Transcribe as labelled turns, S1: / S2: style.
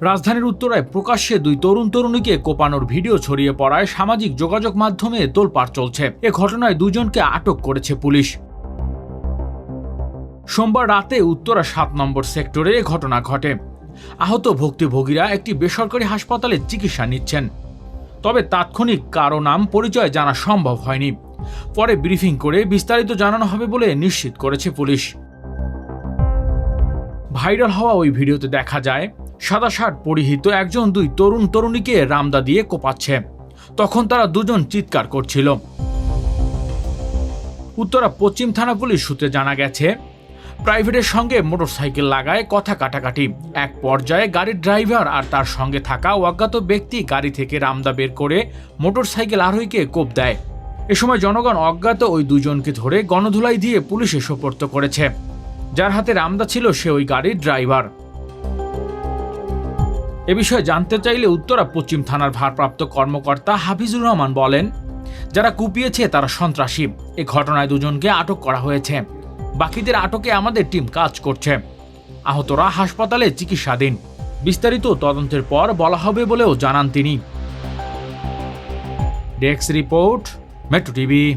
S1: রাজধানীর উত্তরায় প্রকাশ্যে দুই তরুণ তরুণীকে কোপানোর ভিডিও ছড়িয়ে পড়ায় সামাজিক যোগাযোগ মাধ্যমে তোলপাড় চলছে। এ ঘটনায় দুজনকে আটক করেছে পুলিশ। সোমবার রাতে উত্তরা সাত নম্বর সেক্টরে এ ঘটনা ঘটে। আহত ভুক্তভোগীরা একটি বেসরকারি হাসপাতালে চিকিৎসা নিচ্ছেন। তবে তাৎক্ষণিক কারও নাম পরিচয় জানা সম্ভব হয়নি। পরে ব্রিফিং করে বিস্তারিত জানানো হবে বলে নিশ্চিত করেছে পুলিশ। ভাইরাল হওয়া ওই ভিডিওতে দেখা যায় সাদা শার্ট পরিহিত একজন দুই তরুণ তরুণীকে রামদা দিয়ে কোপাচ্ছে। তখন তারা দুজন চিৎকার করছিল। উত্তরা পশ্চিম থানা পুলিশ সূত্রে জানা গেছে, প্রাইভেটের সঙ্গে মোটরসাইকেল লাগায় কথা কাটাকাটি। এক পর্যায়ে গাড়ির ড্রাইভার আর তার সঙ্গে থাকা অজ্ঞাত ব্যক্তি গাড়ি থেকে রামদা বের করে মোটরসাইকেল আরোহীকে কোপ দেয়। এ সময় জনগণ অজ্ঞাত ওই দুজনকে ধরে গণধুলাই দিয়ে পুলিশে সোপর্ত করেছে। যার হাতে রামদা ছিল সে ওই গাড়ির ড্রাইভার। এ বিষয়ে জানতে চাইলে উত্তরা পশ্চিম থানার ভারপ্রাপ্ত কর্মকর্তা হাফিজুর রহমান বলেন, যারা কুপিয়েছে তারা সন্ত্রাসী। এ ঘটনায় দুজনকে আটক করা হয়েছে। বাকিদের আটকে আমাদের টিম কাজ করছে। আহতরা হাসপাতালে চিকিৎসাধীন। বিস্তারিত তদন্তের পর বলা হবে বলেও জানান তিনি। Desk report, metro TV.